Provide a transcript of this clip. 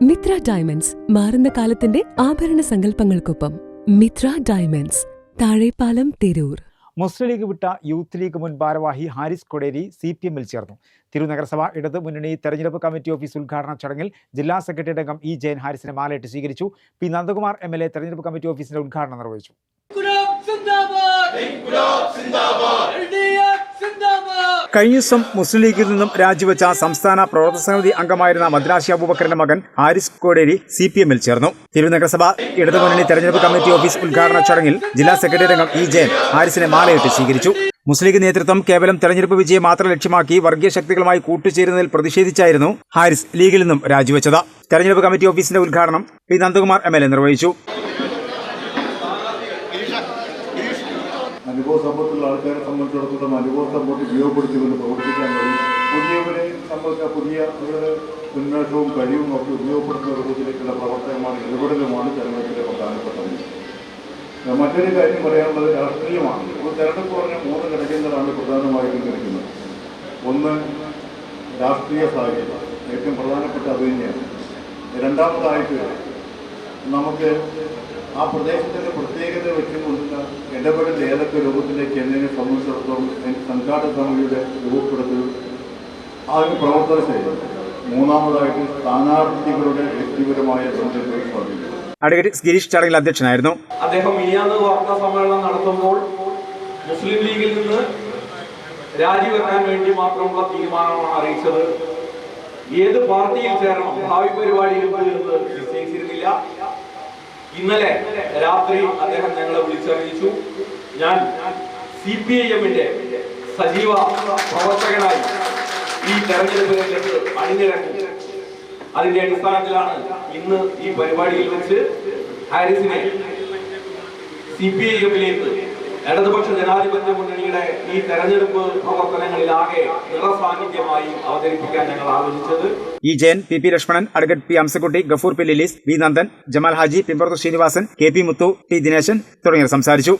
Mitra diamonds മാറുന്ന കാലത്തിന്റെ ആഭരണ സങ്കല്പങ്ങൾക്കൊപ്പം മിത്ര ഡയമണ്ട്സ് താഴെപ്പാലം തിരൂർ. മുസ്ലിം ലീഗ് വിട്ട യൂത്ത് ലീഗ് മുൻ ഭാരവാഹി ഹാരിസ് കൊടേരി സി പി എമ്മിൽ ചേർന്നു. തിരുനഗരസഭ ഇടത് മുന്നണി തെരഞ്ഞെടുപ്പ് കമ്മിറ്റി ഓഫീസ് ഉദ്ഘാടന ചടങ്ങിൽ ജില്ലാ സെക്രട്ടറി അംഗം ഇ ജയൻ ഹാരിസിനെ മാലയിട്ട് സ്വീകരിച്ചു. P Nandakumar M L A തെരഞ്ഞെടുപ്പ് കമ്മിറ്റി ഓഫീസിന്റെ ഉദ്ഘാടനം നിർവഹിച്ചു. കഴിഞ്ഞ ദിവസം മുസ്ലിം ലീഗിൽ നിന്നും രാജിവെച്ച സംസ്ഥാന പ്രവർത്തക സമിതി അംഗമായിരുന്ന മദ്രാശി അബൂബക്കറിന്റെ മകൻ ഹാരിസ് കോടേരി സി പി എമ്മിൽ ചേർന്നു. തിരുനഗരസഭ ഇടതു മുന്നണി തെരഞ്ഞെടുപ്പ് കമ്മിറ്റി ഓഫീസ് ഉദ്ഘാടന ചടങ്ങിൽ ജില്ലാ സെക്രട്ടറി അംഗം ഇ ജയൻ ഹാരിസിനെ മാലയിട്ട് സ്വീകരിച്ചു. മുസ്ലിം ലീഗ് നേതൃത്വം കേവലം തെരഞ്ഞെടുപ്പ് വിജയം മാത്രം ലക്ഷ്യമാക്കി വർഗീയ ശക്തികളുമായി കൂട്ടുചേരുന്നതിൽ പ്രതിഷേധിച്ചായിരുന്നു ഹാരിസ് ലീഗിൽ നിന്നും രാജിവെച്ചത്. തെരഞ്ഞെടുപ്പ് കമ്മിറ്റി ഓഫീസിന്റെ ഉദ്ഘാടനം പി നന്ദകുമാർ എ നിർവഹിച്ചു. അനുഭവ സമ്പത്തുള്ള ആൾക്കാരെ സംബന്ധിച്ചിടത്തോളം അനുഭവ സമ്പത്ത് ഉപയോഗപ്പെടുത്തിക്കൊണ്ട് പ്രവർത്തിക്കാൻ കഴിയും. പുതിയവരെ സംബന്ധിച്ച പുതിയ അവരുടെ ഉന്മേഷവും കഴിവും ഒക്കെ ഉപയോഗപ്പെടുത്തുന്ന രൂപത്തിലേക്കുള്ള പ്രവർത്തനമാണ് ഇടപെടലുമാണ് തെരഞ്ഞെടുപ്പിലെ പ്രധാനപ്പെട്ടത് മറ്റൊരു കാര്യം പറയാനുള്ളത് രാഷ്ട്രീയമാണ്. ഇപ്പോൾ തെരഞ്ഞെടുപ്പ് പറഞ്ഞ മൂന്ന് ഘടകങ്ങളാണ് പ്രധാനമായിട്ടും കിടക്കുന്നത് ഒന്ന് രാഷ്ട്രീയ സാഹചര്യം. ഏറ്റവും പ്രധാനപ്പെട്ട അത് തന്നെയാണ്. രണ്ടാമതായിട്ട് നമുക്ക് ആ പ്രദേശത്തിന്റെ പ്രത്യേകത വെച്ചുകൊണ്ടുള്ള ഇടപെടൽ ഏതൊക്കെ രൂപത്തിലേക്ക് എന്നതിനെ സംബന്ധിച്ചിടത്തോളം സംഘാടക സമിതിയുടെ രൂപപ്പെടുത്തൽ അതിന് പ്രവർത്തന ശൈലി മൂന്നാമതായിട്ട് സ്ഥാനാർത്ഥികളുടെ വ്യക്തിപരമായ ബന്ധത്തെ അഡ്വക്കേറ്റ് ഗിരീഷ് ചടങ്ങിൽ അധ്യക്ഷനായിരുന്നു. അദ്ദേഹം മിനിയാന്ന് വാർത്താ സമ്മേളനം നടത്തുമ്പോൾ മുസ്ലിം ലീഗിൽ നിന്ന് രാജിവെക്കാൻ വേണ്ടി മാത്രമുള്ള തീരുമാനമാണ് അറിയിച്ചത്. ഏത് പാർട്ടിയിൽ ചേരണം ഭാവി പരിപാടിയിൽ എന്ന് നിശ്ചയിച്ചിരുന്നില്ല ഇന്നലെ രാത്രി അദ്ദേഹം ഞങ്ങളെ വിളിച്ചറിയിച്ചു. ഞാൻ സി പി ഐ എമ്മിന്റെ സജീവ പ്രവർത്തകനായി ഈ തെരഞ്ഞെടുപ്പിലേക്ക് അണിനിരക്കും അതിന്റെ അടിസ്ഥാനത്തിലാണ് ഇന്ന് ഈ പരിപാടിയിൽ വെച്ച് ഹാരിസിനെ സി പി ഐ എമ്മിലേക്ക് ഇടതുപക്ഷ ജനാധിപത്യ മുന്നണിയുടെ ഈ തെരഞ്ഞെടുപ്പ് പ്രവർത്തനങ്ങളിലാകെ നിറസാന്നിധ്യമായി അവതരിപ്പിക്കാൻ ഞങ്ങൾ ആലോചിച്ചത്. E Jayan P P Lakshmanan advocate P Amsakutty Gafoor P Lilees V Nandan Jamal Haji Pimbarathu Srinivasan K P Muthu T Dineshan തുടങ്ങിയവർ സംസാരിച്ചു.